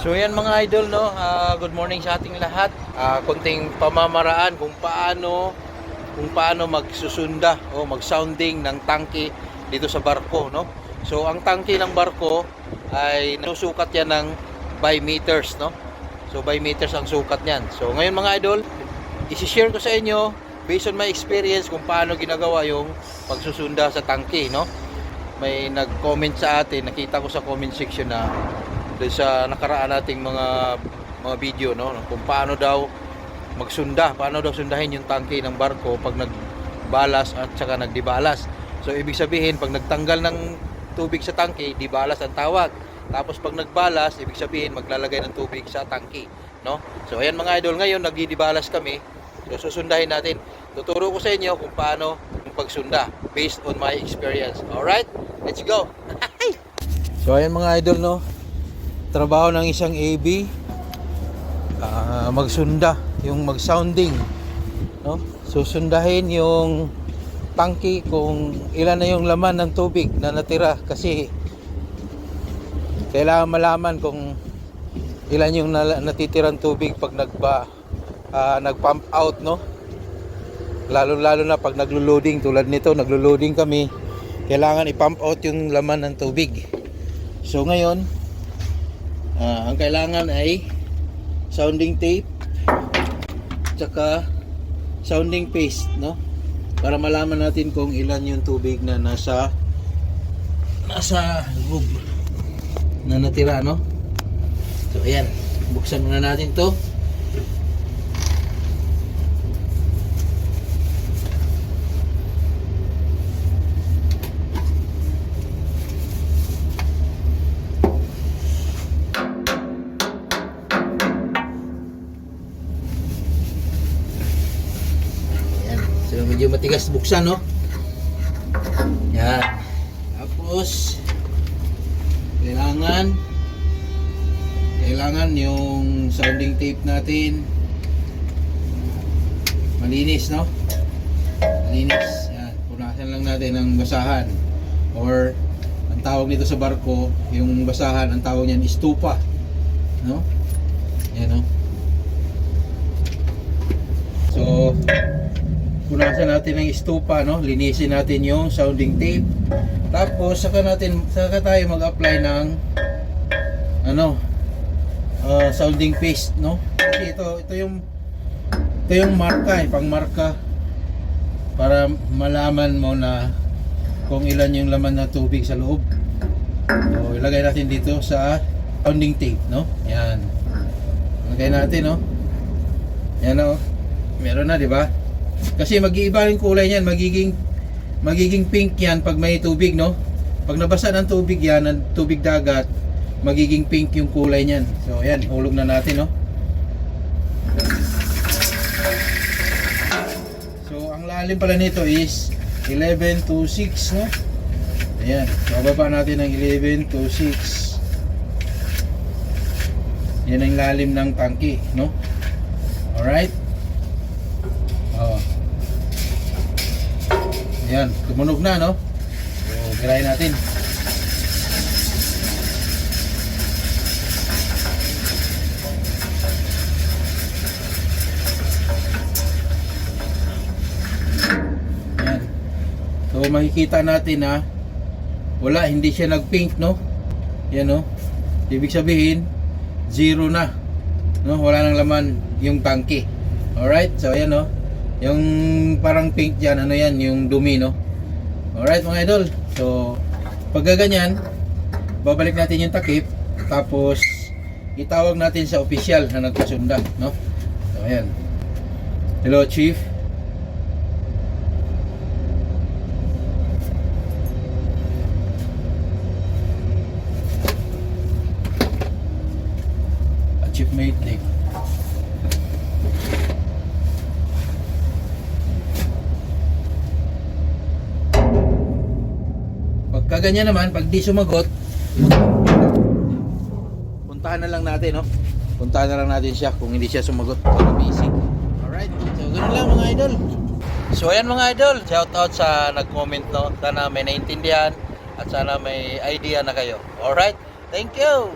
So yan mga idol no, Ah, good morning sa ating lahat. Ah, konting pamamaraan kung paano kung paano magsusunda o mag-sounding ng tangke dito sa barko no. So ang tangke ng barko ay nasusukat yan ng by meters no. So by meters ang sukat niyan. So ngayon mga idol, i-share ko sa inyo based on my experience kung paano ginagawa yung pagsusunda sa tangke no. May nag-comment sa atin, nakita ko sa comment section na doon sa nakaraan nating mga mga video no kung paano daw magsunda, paano daw sundahin yung tangke ng barko pag nagbalas at saka nagdibalas. So ibig sabihin pag nagtanggal ng tubig sa tangke, dibalas ang tawag. Tapos pag nagbalas, ibig sabihin maglalagay ng tubig sa tangke, no? So ayan mga idol, ngayon nagdidibalas kami. So susundahin natin. Tuturo ko sa inyo kung paano yung pagsunda based on my experience. Alright? Let's go. so ayan mga idol no, trabaho ng isang AB ah, magsunda yung mag-sounding no? Susundahin yung tangki kung ilan na yung laman ng tubig na natira kasi kailangan malaman kung ilan yung natitirang tubig pag nagba ah, nag-pump out no? Lalo lalo na pag naglo-loading tulad nito naglo-loading kami kailangan i-pump out yung laman ng tubig. So ngayon Ah, ang kailangan ay sounding tape tsaka sounding paste no? Para malaman natin kung ilan yung tubig na nasa nasa loob na natira no? So ayan. Buksan muna natin to medyo matigas buksan no. Yan. Tapos kailangan kailangan yung sounding tape natin malinis no. Malinis. Yan. Punasan lang natin ng basahan or ang tawag nito sa barko, yung basahan, ang tawag niyan stupa. No? Yan no. So, punasan natin ng stupa, no? Linisin natin yung sounding tape. Tapos, saka natin, saka tayo mag-apply ng ano, uh, sounding paste, no? Kasi ito, ito yung ito yung marka, eh, pang marka para malaman mo na kung ilan yung laman ng tubig sa loob. So, ilagay natin dito sa sounding tape, no? Yan. Ilagay natin, no? Yan, no? Meron na, di ba? Kasi mag-iiba yung kulay niyan, magiging magiging pink yan pag may tubig, no? Pag nabasa ng tubig yan, ng tubig dagat, magiging pink yung kulay niyan. So, ayan, hulog na natin, no? So, ang lalim pala nito is 11 to 6, no? Ayan, so baba natin ng 11 to 6. Yan ang lalim ng tangki, no? Alright? Ayan, tumunog na, no? So, girahin natin. Ayan. So, makikita natin na wala, hindi siya nag-pink, no? Yan, no? Ibig sabihin, zero na. No? Wala nang laman yung tangke. Alright, so ayan, no? Yung parang pink dyan, ano yan, yung dumi, no? Alright, mga idol. So, pag ganyan, babalik natin yung takip, tapos itawag natin sa official na nagkasunda, no? So, ayan. Hello, Chief. Pagka ganyan naman, pag di sumagot, puntahan na lang natin, no? Puntahan na lang natin siya kung hindi siya sumagot para busy. Alright, so ganun lang mga idol. So ayan mga idol, shout out sa nag-comment no. Sana may naintindihan at sana may idea na kayo. Alright, thank you!